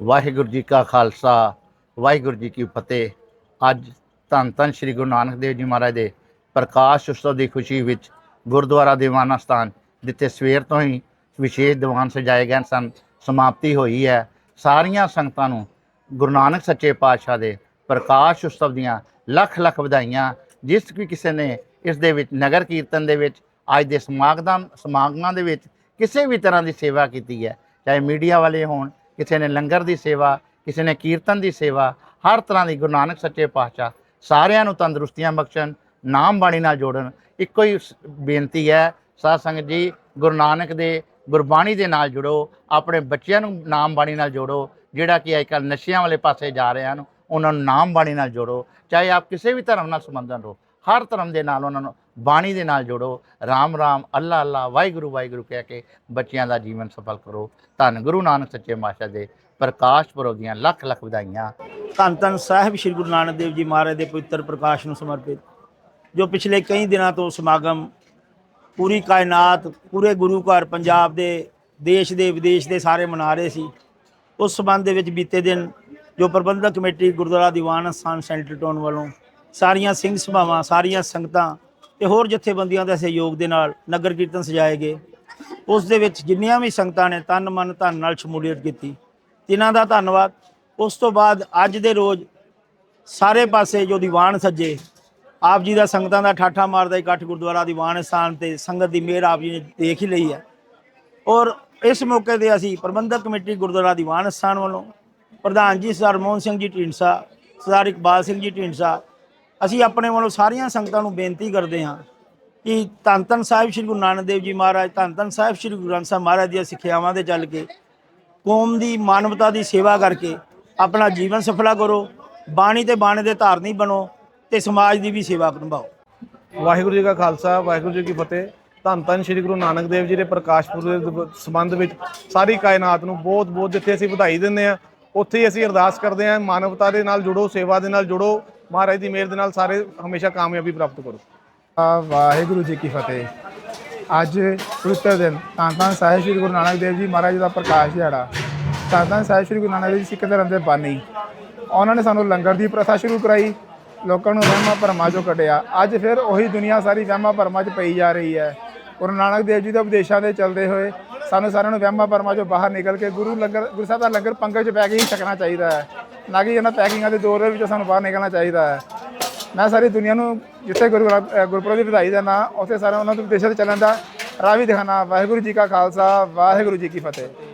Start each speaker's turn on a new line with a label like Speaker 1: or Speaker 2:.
Speaker 1: ਵਾਹਿਗੁਰੂ ਜੀ ਕਾ ਖਾਲਸਾ, ਵਾਹਿਗੁਰੂ ਜੀ ਕੀ ਫਤਿਹ। ਅੱਜ ਧੰਨ ਧੰਨ ਸ੍ਰੀ ਗੁਰੂ ਨਾਨਕ ਦੇਵ ਜੀ ਮਹਾਰਾਜ ਦੇ ਪ੍ਰਕਾਸ਼ ਉਤਸਵ ਦੀ ਖੁਸ਼ੀ ਵਿੱਚ ਗੁਰਦੁਆਰਾ ਦੀਵਾਨਾ ਸਥਾਨ, ਜਿੱਥੇ ਸਵੇਰ ਤੋਂ ਹੀ ਵਿਸ਼ੇਸ਼ ਦੀਵਾਨ ਸਜਾਏ ਗਏ ਸਨ, ਸਮਾਪਤੀ ਹੋਈ ਹੈ। ਸਾਰੀਆਂ ਸੰਗਤਾਂ ਨੂੰ ਗੁਰੂ ਨਾਨਕ ਸੱਚੇ ਪਾਤਸ਼ਾਹ ਦੇ ਪ੍ਰਕਾਸ਼ ਉਤਸਵ ਦੀਆਂ ਲੱਖ ਲੱਖ ਵਧਾਈਆਂ, ਜਿਸ ਵੀ ਕਿਸੇ ਨੇ ਇਸ ਦੇ ਵਿੱਚ ਨਗਰ ਕੀਰਤਨ ਦੇ ਵਿੱਚ, ਅੱਜ ਦੇ ਸਮਾਗਮ, ਸਮਾਗਮਾਂ ਦੇ ਵਿੱਚ ਕਿਸੇ ਵੀ ਤਰ੍ਹਾਂ ਦੀ ਸੇਵਾ ਕੀਤੀ ਹੈ, ਚਾਹੇ ਮੀਡੀਆ ਵਾਲੇ ਹੋਣ ਕਿਸੇ ਨੇ ਲੰਗਰ ਦੀ ਸੇਵਾ, ਕਿਸੇ ਨੇ ਕੀਰਤਨ ਦੀ ਸੇਵਾ, ਹਰ ਤਰ੍ਹਾਂ ਦੀ ਗੁਰੂ ਨਾਨਕ ਸੱਚੇ ਪਾਤਸ਼ਾਹ। ਸਾਰਿਆਂ ਨੂੰ ਤੰਦਰੁਸਤੀਆਂ ਬਖਸ਼ਣ, ਨਾਮ ਬਾਣੀ ਨਾਲ ਜੋੜਨ। ਇੱਕੋ ਹੀ ਸ- ਬੇਨਤੀ ਹੈ, ਸਾਧ ਸੰਗਤ ਜੀ, ਗੁਰੂ ਨਾਨਕ ਦੇ ਗੁਰਬਾਣੀ ਦੇ ਨਾਲ ਜੁੜੋ, ਆਪਣੇ ਬੱਚਿਆਂ ਨੂੰ ਨਾਮ ਬਾਣੀ ਨਾਲ ਜੋੜੋ, ਜਿਹੜਾ ਕਿ ਅੱਜਕੱਲ ਨਸ਼ਿਆਂ ਵਾਲੇ ਪਾਸੇ ਜਾ ਰਹੇ ਹਨ, ਉਹਨਾਂ ਨੂੰ ਨਾਮ ਬਾਣੀ ਨਾਲ ਜੋੜੋ। ਚਾਹੇ ਆਪ ਕਿਸੇ ਵੀ ਧਰਮ ਨਾਲ ਸੰਬੰਧਨ ਹੋ ਹਰ ਧਰਮ ਦੇ ਨਾਲ ਉਹਨਾਂ ਨੂੰ ਬਾਣੀ ਦੇ ਨਾਲ ਜੋੜੋ, ਰਾਮ ਰਾਮ, ਅੱਲਾ ਅੱਲਾ, ਵਾਹਿਗੁਰੂ ਵਾਹਿਗੁਰੂ ਕਹਿ ਕੇ ਬੱਚਿਆਂ ਦਾ ਜੀਵਨ ਸਫਲ ਕਰੋ। ਧੰਨ ਗੁਰੂ ਨਾਨਕ ਸੱਚੇ ਪਾਤਸ਼ਾਹ ਦੇ ਪ੍ਰਕਾਸ਼ ਪੁਰਬ ਦੀਆਂ ਲੱਖ ਲੱਖ ਵਧਾਈਆਂ।
Speaker 2: ਧੰਨ ਧੰਨ ਸਾਹਿਬ ਸ੍ਰੀ ਗੁਰੂ ਨਾਨਕ ਦੇਵ ਜੀ ਮਹਾਰਾਜ ਦੇ ਪਵਿੱਤਰ ਪ੍ਰਕਾਸ਼ ਨੂੰ ਸਮਰਪਿਤ, ਜੋ ਪਿਛਲੇ ਕਈ ਦਿਨਾਂ ਤੋਂ ਸਮਾਗਮ, ਪੂਰੀ ਕਾਇਨਾਤ, ਪੂਰੇ ਗੁਰੂ ਘਰ ਪੰਜਾਬ ਦੇ ਦੇਸ਼ ਦੇ, ਵਿਦੇਸ਼ ਦੇ ਸਾਰੇ ਮਨਾ ਰਹੇ ਸੀ। ਉਸ ਸਬੰਧ ਦੇ ਵਿੱਚ ਬੀਤੇ ਦਿਨ ਜੋ ਪ੍ਰਬੰਧਕ ਕਮੇਟੀ ਗੁਰਦੁਆਰਾ ਦੀਵਾਨ ਸਥਾਨ ਸੈਂਟਰ ਟਾਊਨ ਵੱਲੋਂ ਸਾਰੀਆਂ ਸਿੰਘ ਸਭਾਵਾਂ, ਸਾਰੀਆਂ ਸੰਗਤਾਂ ਤੇ ਹੋਰ ਜਥੇਬੰਦੀਆਂ ਦੇ ਸਹਿਯੋਗ ਦੇ ਨਾਲ ਨਗਰ ਕੀਰਤਨ ਸਜਾਏ ਗਏ। ਉਸ ਦੇ ਵਿੱਚ ਜਿੰਨੀਆਂ ਵੀ ਸੰਗਤਾਂ ਨੇ ਤਨ, ਮਨ, ਧਨ ਨਾਲ ਸ਼ਮੂਲੀਅਤ ਕੀਤੀ। ਤਿਨਾਂ ਦਾ ਧੰਨਵਾਦ। ਉਸ ਤੋਂ ਬਾਅਦ ਅੱਜ ਦੇ ਰੋਜ਼ ਸਾਰੇ ਪਾਸੇ ਜੋ ਦੀਵਾਨ ਸੱਜੇ, ਆਪ ਜੀ ਦਾ ਸੰਗਤਾਂ ਦਾ ਠਾਠਾ ਮਾਰਦਾ ਇਕੱਠ ਗੁਰਦੁਆਰਾ ਦੀਵਾਨ ਸਥਾਨ ਤੇ ਸੰਗਤ ਦੀ ਮਿਹਰ ਆਪ ਜੀ ਨੇ ਦੇਖ ਹੀ ਲਈ ਹੈ। ਔਰ ਇਸ ਮੌਕੇ ਤੇ ਅਸੀਂ ਪ੍ਰਬੰਧਕ ਕਮੇਟੀ ਗੁਰਦੁਆਰਾ ਦੀਵਾਨ ਸਥਾਨ ਵੱਲੋਂ ਪ੍ਰਧਾਨ ਜੀ ਸਰਦਾਰ ਮੋਹਨ ਸਿੰਘ ਜੀ ਢੀਂਡਸਾ, ਸਰਦਾਰ ਇਕਬਾਲ ਸਿੰਘ ਜੀ ਢੀਂਡਸਾ ਅਸੀਂ ਆਪਣੇ ਵੱਲੋਂ ਸਾਰੀਆਂ ਸੰਗਤਾਂ ਨੂੰ ਬੇਨਤੀ ਕਰਦੇ ਹਾਂ ਕਿ ਧੰਨ ਧੰਨ ਸਾਹਿਬ ਸ੍ਰੀ ਗੁਰੂ ਨਾਨਕ ਦੇਵ ਜੀ ਮਹਾਰਾਜ, ਧੰਨ ਧੰਨ ਸਾਹਿਬ ਸ੍ਰੀ ਗੁਰੂ ਗ੍ਰੰਥ ਸਾਹਿਬ ਮਹਾਰਾਜ ਦੀਆਂ ਸਿੱਖਿਆਵਾਂ ਦੇ ਚੱਲ ਕੇ ਕੌਮ ਦੀ ਮਾਨਵਤਾ ਦੀ ਸੇਵਾ ਕਰਕੇ ਆਪਣਾ ਜੀਵਨ ਸਫਲਾ ਕਰੋ, ਬਾਣੀ ਤੇ ਬਾਣੇ ਦੇ ਧਾਰਨੀ ਬਣੋ ਤੇ ਸਮਾਜ ਦੀ ਵੀ ਸੇਵਾ ਨਿਭਾਓ।
Speaker 3: ਵਾਹਿਗੁਰੂ ਜੀ ਕਾ ਖਾਲਸਾ, ਵਾਹਿਗੁਰੂ ਜੀ ਕੀ ਫਤਿਹ। ਧੰਨ ਧੰਨ ਸ੍ਰੀ ਗੁਰੂ ਨਾਨਕ ਦੇਵ ਜੀ ਦੇ ਪ੍ਰਕਾਸ਼ ਪੁਰਬ ਦੇ ਸੰਬੰਧ ਵਿੱਚ ਸਾਰੀ ਕਾਇਨਾਤ ਨੂੰ ਬਹੁਤ ਬਹੁਤ ਜਿੱਥੇ ਅਸੀਂ ਵਧਾਈ ਦਿੰਦੇ ਆ ਉੱਥੇ ਹੀ ਅਸੀਂ ਅਰਦਾਸ ਕਰਦੇ ਹਾਂ, ਮਾਨਵਤਾ ਦੇ ਨਾਲ ਜੁੜੋ, ਸੇਵਾ ਦੇ ਨਾਲ ਜੁੜੋ। ਮਹਾਰਾਜ ਦੀ ਮਿਹਰ ਦੇ ਨਾਲ ਸਾਰੇ ਹਮੇਸ਼ਾ ਕਾਮਯਾਬੀ ਪ੍ਰਾਪਤ ਕਰੋ।
Speaker 4: ਆ ਵਾਹਿਗੁਰੂ ਜੀ ਕੀ ਫਤਿਹ। ਅੱਜ ਪਵਿੱਤਰ ਦਿਨ। ਧੰਨ ਧੰਨ ਸਾਹਿਬ ਸ੍ਰੀ ਗੁਰੂ ਨਾਨਕ ਦੇਵ ਜੀ ਮਹਾਰਾਜ ਦਾ ਪ੍ਰਕਾਸ਼ ਦਿਹਾੜਾ। ਧੰਨ ਧੰਨ ਸਾਹਿਬ ਸ੍ਰੀ ਗੁਰੂ ਨਾਨਕ ਦੇਵ ਜੀ ਸਿੱਖ ਧਰਮ ਦੇ ਬਾਨੀ। ਉਹਨਾਂ ਨੇ ਸਾਨੂੰ ਲੰਗਰ ਦੀ ਪ੍ਰਥਾ ਸ਼ੁਰੂ ਕਰਾਈ। ਲੋਕਾਂ ਨੂੰ ਵਹਿਮਾਂ ਭਰਮਾਂ ਚੋਂ ਕੱਢਿਆ। ਅੱਜ ਫਿਰ ਉਹੀ ਦੁਨੀਆ ਸਾਰੀ ਵਹਿਮਾਂ ਭਰਮਾਂ 'ਚ ਪਈ ਜਾ ਰਹੀ ਹੈ। ਗੁਰੂ ਨਾਨਕ ਦੇਵ ਜੀ ਦੇ ਉਪਦੇਸ਼ਾਂ ਦੇ ਚੱਲਦੇ ਹੋਏ ਸਾਨੂੰ ਸਾਰਿਆਂ ਨੂੰ ਵਹਿਮਾਂ ਭਰਮਾਂ 'ਚੋਂ ਬਾਹਰ ਨਿਕਲ ਕੇ ਗੁਰੂ ਲੰਗਰ, ਗੁਰੂ ਸਾਹਿਬ ਦਾ ਲੰਗਰ ਪੰਗਤ 'ਚ ਬੈ ਕੇ ਹੀ ਛਕਣਾ ਚਾਹੀਦਾ ਹੈ। ਨਾ ਕਿ ਇਹਨਾਂ ਪੈਕਿੰਗਾਂ ਦੇ ਦੌਰ ਦੇ ਵਿੱਚੋਂ ਸਾਨੂੰ ਬਾਹਰ ਨਿਕਲਣਾ ਚਾਹੀਦਾ ਹੈ। ਮੈਂ ਸਾਰੀ ਦੁਨੀਆ ਨੂੰ ਜਿੱਥੇ ਗੁਰੂ ਗ੍ਰੰਥ- ਗੁਰਪੁਰਬ ਦੀ ਵਧਾਈ ਦੇਣਾ ਉੱਥੇ ਸਾਰਿਆਂ ਉਹਨਾਂ ਦੇ ਵਿਦੇਸ਼ਾਂ ਤੇ ਚੱਲਣ ਦਾ ਰਾਹ ਵੀ ਦਿਖਾਣਾ ਵਾਹਿਗੁਰੂ ਜੀ ਕਾ ਖਾਲਸਾ, ਵਾਹਿਗੁਰੂ ਜੀ ਕੀ ਫਤਿਹ।